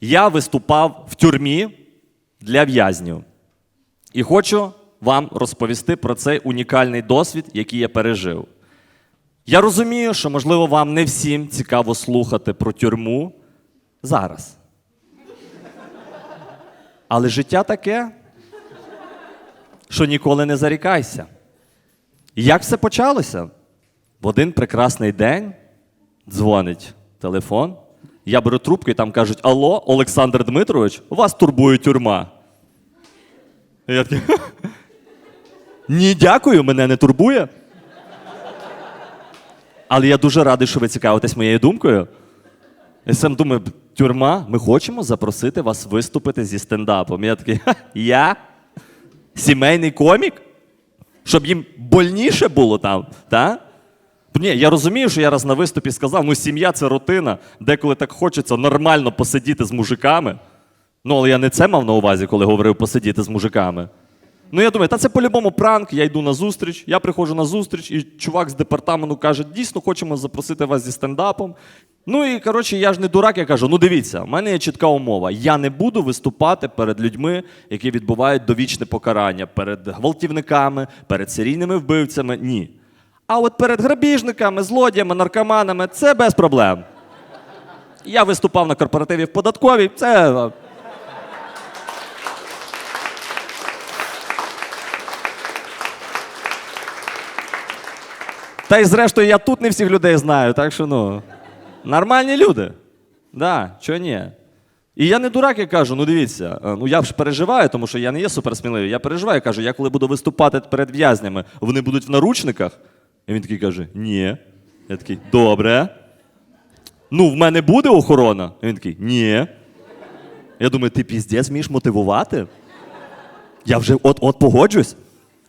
Я виступав в тюрмі для в'язнів. І хочу вам розповісти про цей унікальний досвід, який я пережив. Я розумію, що, можливо, вам не всім цікаво слухати про тюрму зараз. Але життя таке, що ніколи не зарікайся. Як все почалося? В один прекрасний день дзвонить телефон. Я беру трубку і там кажуть: Алло, Олександр Дмитрович, вас турбує тюрма. І я такий, Ні, дякую, мене не турбує. Але я дуже радий, що ви цікавитесь моєю думкою. Я сам думаю, тюрма, ми хочемо запросити вас виступити зі стендапом. Я такий, я? Сімейний комік? Щоб їм больніше було там, так? Ні, я розумію, що я раз на виступі сказав, ну сім'я це рутина, деколи так хочеться нормально посидіти з мужиками. Ну, але я не це мав на увазі, коли говорив посидіти з мужиками. Ну, я думаю, та це по-любому пранк, я йду на зустріч, я приходжу на зустріч, і чувак з департаменту каже: дійсно хочемо запросити вас зі стендапом. Ну і коротше, я ж не дурак, я кажу: ну дивіться, в мене є чітка умова. Я не буду виступати перед людьми, які відбувають довічне покарання, перед гвалтівниками, перед серійними вбивцями. Ні. А от перед грабіжниками, злодіями, наркоманами це без проблем. Я виступав на корпоративі в податковій, це. е, Та й зрештою, я тут не всіх людей знаю, так що ну. Нормальні люди. Да, чого ні? І я не дурак, я кажу, ну дивіться, е, ну я ж переживаю, тому що я не є суперсміливий. Я переживаю, кажу, я коли буду виступати перед в'язнями, вони будуть в наручниках. І він такий каже: Ні. Я такий, добре. Ну, в мене буде охорона? І він такий, ні. Я думаю, ти піздець вмієш мотивувати? Я вже от-от погоджусь.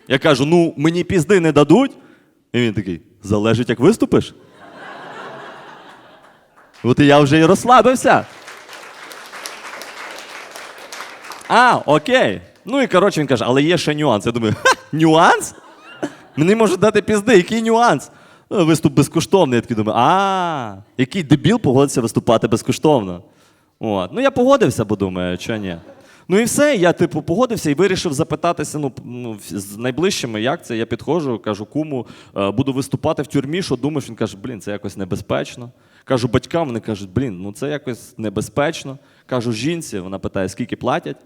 Я кажу, ну мені пізди не дадуть. І він такий, залежить, як виступиш. От і я вже і розслабився. А, окей. Ну і коротше він каже, але є ще нюанс. Я думаю, ха, нюанс? Мені можуть дати пізди, який нюанс? «Ну, Виступ безкоштовний. Я такий думаю, а, який дебіл погодиться виступати безкоштовно. От. Ну я погодився, бо думаю, що ні. Ну і все, я типу погодився і вирішив запитатися ну, ну, з найближчими, як це. Я підходжу, кажу, куму, е, буду виступати в тюрмі, що думаєш? Він каже, блін, це якось небезпечно. Кажу батькам, вони кажуть, блін, ну це якось небезпечно. Кажу жінці, вона питає, скільки платять.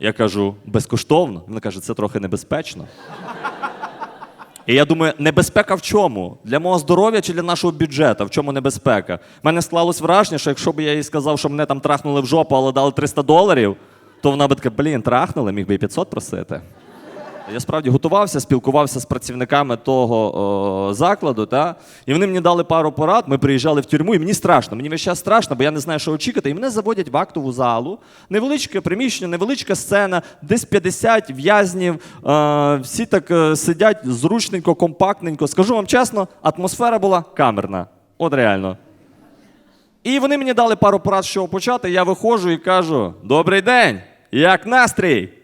Я кажу, безкоштовно. Вона каже, це трохи небезпечно. І я думаю, небезпека в чому? Для мого здоров'я чи для нашого бюджету? В чому небезпека? У мене склалось враження, що якщо б я їй сказав, що мене там трахнули в жопу, але дали 300 доларів, то вона б така, блін, трахнули, міг би і 500 просити. Я справді готувався, спілкувався з працівниками того о, закладу, та? і вони мені дали пару порад. Ми приїжджали в тюрму, і мені страшно. Мені весь час страшно, бо я не знаю, що очікувати. І мене заводять в актову залу. Невеличке приміщення, невеличка сцена, десь 50 в'язнів. Е, всі так е, сидять зручненько, компактненько. Скажу вам чесно, атмосфера була камерна. От реально. І вони мені дали пару порад, чого почати. Я виходжу і кажу: Добрий день! Як настрій?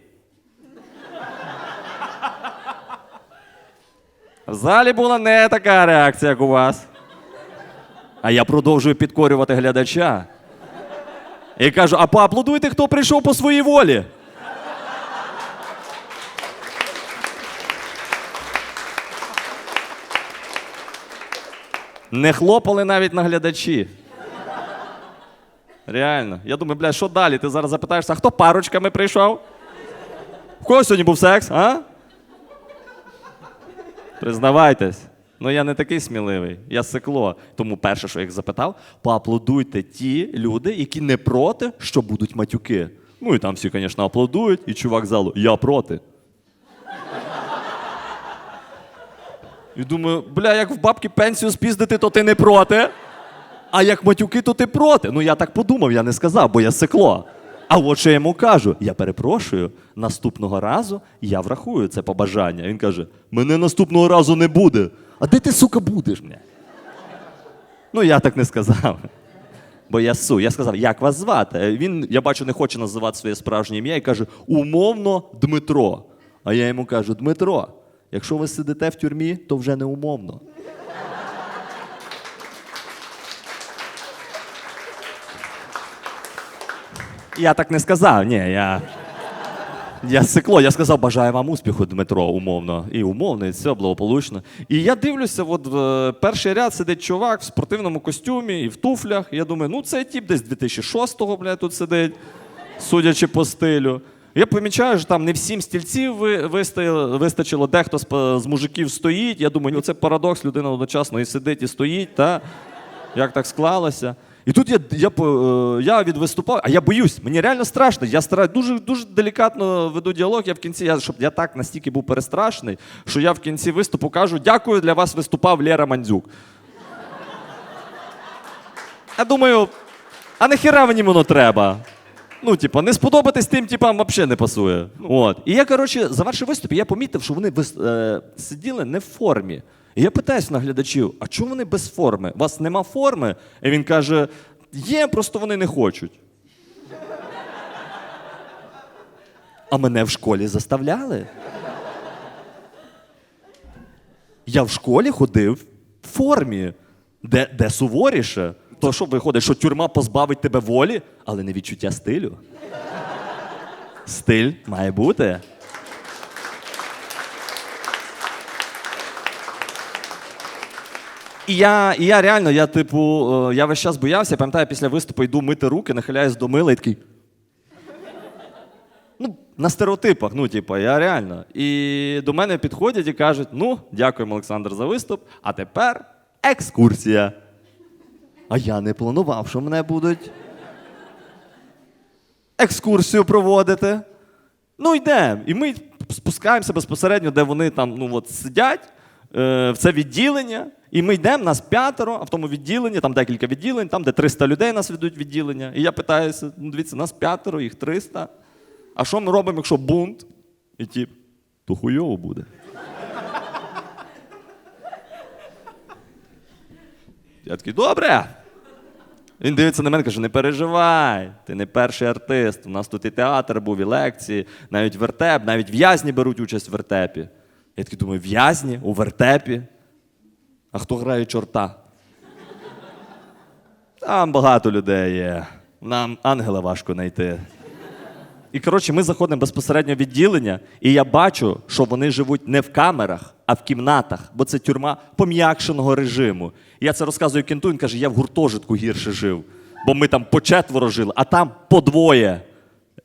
В залі була не така реакція, як у вас. А я продовжую підкорювати глядача. І кажу: а поаплодуйте, хто прийшов по своїй волі. Не хлопали навіть на глядачі. Реально. Я думаю, бля, що далі? Ти зараз запитаєшся, а хто парочками прийшов? В кого сьогодні був секс, а? Признавайтесь. Ну я не такий сміливий, я секло. Тому перше, що я їх запитав, поаплодуйте ті люди, які не проти, що будуть матюки. Ну і там всі, звісно, аплодують, і чувак залу, я проти. І думаю, бля, як в бабки пенсію спіздити, то ти не проти. А як матюки, то ти проти. Ну я так подумав, я не сказав, бо я секло. А от що я йому кажу: я перепрошую, наступного разу я врахую це побажання. Він каже: мене наступного разу не буде. А де ти, сука, будеш? Мня? Ну, я так не сказав. Бо я су. Я сказав, як вас звати? Він, я бачу, не хоче називати своє справжнє ім'я і каже: умовно Дмитро. А я йому кажу: Дмитро, якщо ви сидите в тюрмі, то вже не умовно. Я так не сказав, ні, я. Я сикло, я сказав, бажаю вам успіху, Дмитро, умовно. І умовно, і все благополучно. І я дивлюся, от в перший ряд сидить чувак в спортивному костюмі і в туфлях. Я думаю, ну цей тип десь 2006-го, блядь, тут сидить, судячи по стилю. Я помічаю, що там не всім стільців ви- вистачило, дехто з, з мужиків стоїть. Я думаю, ну це парадокс, людина одночасно і сидить, і стоїть, та як так склалося. І тут я, я, е, я відвиступав, а я боюсь, мені реально страшно. Я стараюсь, дуже, дуже делікатно веду діалог. Я в кінці, я, щоб я так настільки був перестрашений, що я в кінці виступу кажу: дякую, для вас виступав Лера Мандзюк. Я думаю, а нахіра мені воно треба? Ну, типа, не сподобатись тим, типам взагалі не пасує. От. І я, коротше, завершив виступ, і я помітив, що вони вис- е, сиділи не в формі. І я питаюсь на глядачів, а чому вони без форми? У вас нема форми? І він каже: є, просто вони не хочуть. А мене в школі заставляли. Я в школі ходив в формі, де, де суворіше. То що виходить, що тюрма позбавить тебе волі, але не відчуття стилю. Стиль має бути. І я, і я реально, я, типу, е, я весь час боявся, я пам'ятаю, після виступу йду мити руки, нахиляюсь до мила і такий. Ну, на стереотипах, ну, типу, я реально. І до мене підходять і кажуть: ну, дякуємо, Олександр, за виступ, а тепер екскурсія. А я не планував, що мене будуть екскурсію проводити. Ну, йдемо. І ми спускаємося безпосередньо, де вони там ну, от, сидять, е, в це відділення. І ми йдемо, нас п'ятеро, а в тому відділенні, там декілька відділень, там, де 300 людей нас ведуть відділення. І я питаюся: ну, дивіться, нас п'ятеро, їх 300. А що ми робимо, якщо бунт? І ті, то хуйово буде. Я такий, добре. Він дивиться на мене каже: не переживай, ти не перший артист. У нас тут і театр був, і лекції, навіть вертеп, навіть в'язні беруть участь в вертепі. Я такий думаю, в'язні у вертепі. А хто грає чорта? Там багато людей є. Нам ангела важко знайти. І коротше, ми заходимо безпосередньо в відділення, і я бачу, що вони живуть не в камерах, а в кімнатах, бо це тюрма пом'якшеного режиму. Я це розказую кінту, він каже, я в гуртожитку гірше жив, бо ми там по четверо жили, а там по двоє.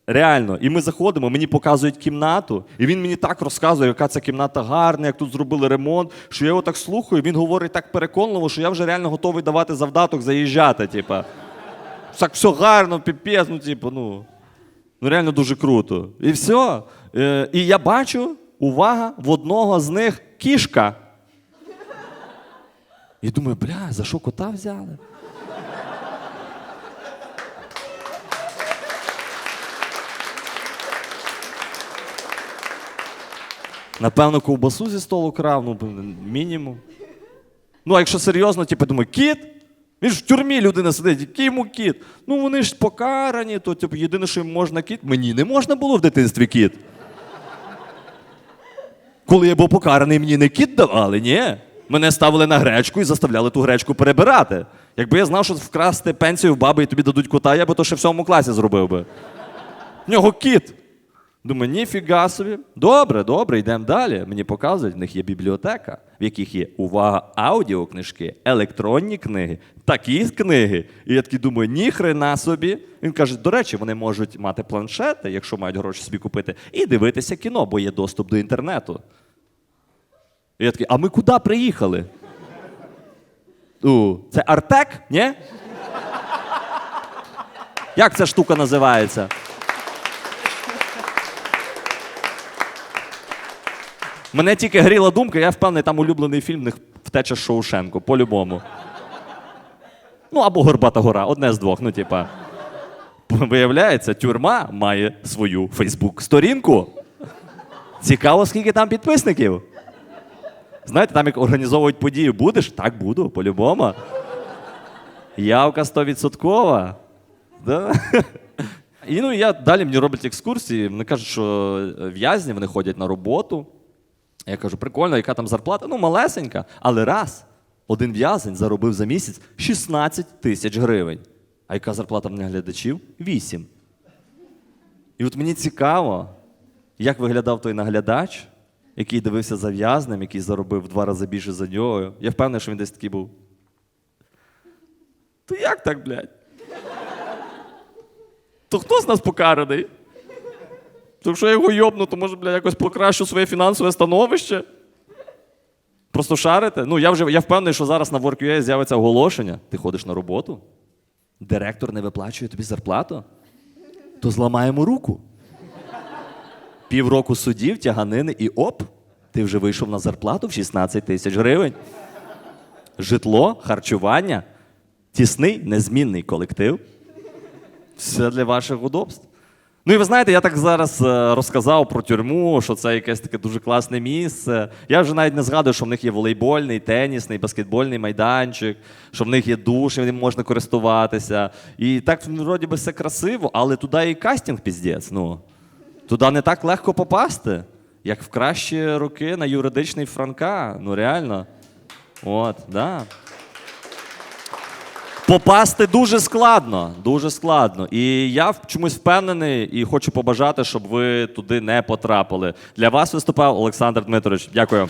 Реально. І ми заходимо, мені показують кімнату, і він мені так розказує, яка ця кімната гарна, як тут зробили ремонт, що я його так слухаю, він говорить так переконливо, що я вже реально готовий давати завдаток заїжджати. Типа. Так все гарно, піпець, ну, типу, ну. Ну, реально дуже круто. І все. Е, і я бачу, увага, в одного з них кішка. І думаю, бля, за що кота взяли? Напевно, ковбасу зі столу крав, ну, мінімум. Ну, а якщо серйозно, типу, думаю, кіт? Він ж в тюрмі людина сидить, який йому кіт? Ну вони ж покарані, то типу, єдине, що їм можна кіт. Мені не можна було в дитинстві кіт. Коли я був покараний, мені не кіт давали, ні. Мене ставили на гречку і заставляли ту гречку перебирати. Якби я знав, що вкрасти пенсію в баби і тобі дадуть кота, я би то ще в сьомому класі зробив би. В нього кіт. Думаю, ніфіга собі. Добре, добре, йдемо далі. Мені показують, в них є бібліотека, в яких є увага, аудіокнижки, електронні книги, такі книги. І я такий думаю, ніхрена собі. Він каже, до речі, вони можуть мати планшети, якщо мають гроші собі купити, і дивитися кіно, бо є доступ до інтернету. І я такий, а ми куди приїхали? У, це Артек? Ні? Як ця штука називається? Мене тільки гріла думка, я впевнений, там улюблений фільм них втеча Шоушенко, по-любому. Ну, або Горбата гора, одне з двох, ну, типа. Виявляється, тюрма має свою Фейсбук-сторінку. Цікаво, скільки там підписників. Знаєте, там як організовують події, будеш? Так буду, по-любому. Явка 100%. Да? І ну, я далі мені роблять екскурсії. Вони кажуть, що в'язні вони ходять на роботу. Я кажу, прикольно, яка там зарплата? Ну, малесенька. Але раз, один в'язень заробив за місяць 16 тисяч гривень. А яка зарплата мене глядачів? 8. І от мені цікаво, як виглядав той наглядач, який дивився за в'язнем, який заробив в два рази більше за нього. Я впевнений, що він десь такий був. То як так, блядь? То хто з нас покараний? То якщо я його йобну, то може, блядь, якось покращу своє фінансове становище? Просто шарите? Ну, я вже я впевнений, що зараз на WorkUA з'явиться оголошення. Ти ходиш на роботу, директор не виплачує тобі зарплату, то зламаємо руку. Півроку судів, тяганини і оп, ти вже вийшов на зарплату в 16 тисяч гривень. Житло, харчування, тісний, незмінний колектив. Все для ваших удобств. Ну і ви знаєте, я так зараз е, розказав про тюрму, що це якесь таке дуже класне місце. Я вже навіть не згадую, що в них є волейбольний, тенісний, баскетбольний майданчик, що в них є душ, і ним можна користуватися. І так вроді би все красиво, але туди і кастинг піздець. Ну. Туди не так легко попасти, як в кращі роки на юридичний Франка. Ну реально. От, да. Попасти дуже складно, дуже складно. І я чомусь впевнений і хочу побажати, щоб ви туди не потрапили. Для вас виступав Олександр Дмитрович. Дякую.